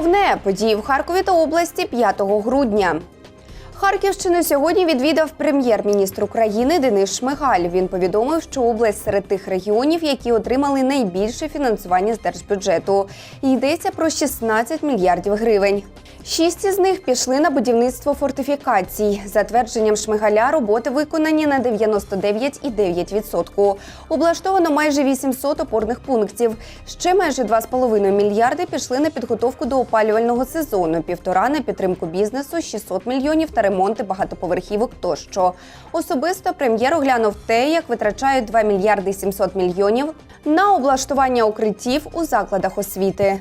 Головне події в Харкові та області 5 грудня. Харківщину сьогодні відвідав прем'єр-міністр України Денис Шмигаль. Він повідомив, що область серед тих регіонів, які отримали найбільше фінансування з держбюджету. Йдеться про 16 мільярдів гривень. Шість із них пішли на будівництво фортифікацій. За твердженням Шмигаля, роботи виконані на 99,9%. Облаштовано майже 800 опорних пунктів. Ще майже 2,5 мільярди пішли на підготовку до опалювального сезону, півтора на підтримку бізнесу, 600 мільйонів та ремонти багатоповерхівок тощо. Особисто прем'єр оглянув те, як витрачають 2 мільярди 700 мільйонів на облаштування укриттів у закладах освіти.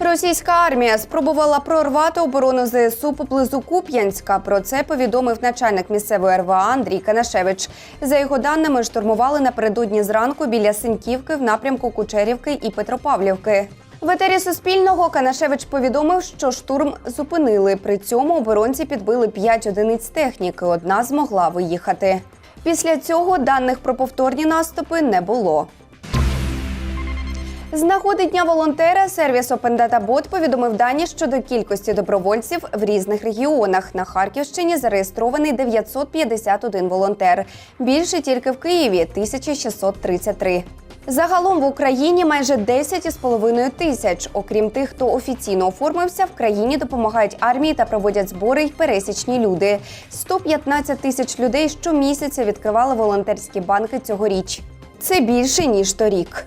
Російська армія спробувала прорвати оборону ЗСУ поблизу Куп'янська. Про це повідомив начальник місцевої РВА Андрій Канашевич. За його даними, штурмували напередодні зранку біля Синьківки в напрямку Кучерівки і Петропавлівки. В етері Суспільного Канашевич повідомив, що штурм зупинили. При цьому оборонці підбили 5 одиниць техніки. Одна змогла виїхати. Після цього даних про повторні наступи не було. З нагоди дня волонтера сервіс Open Data Bot повідомив дані щодо кількості добровольців в різних регіонах. На Харківщині зареєстрований 951 волонтер. Більше тільки в Києві 1633. Загалом в Україні майже 10,5 тисяч. Окрім тих, хто офіційно оформився, в країні допомагають армії та проводять збори й пересічні люди. 115 тисяч людей щомісяця відкривали волонтерські банки цьогоріч. Це більше ніж торік.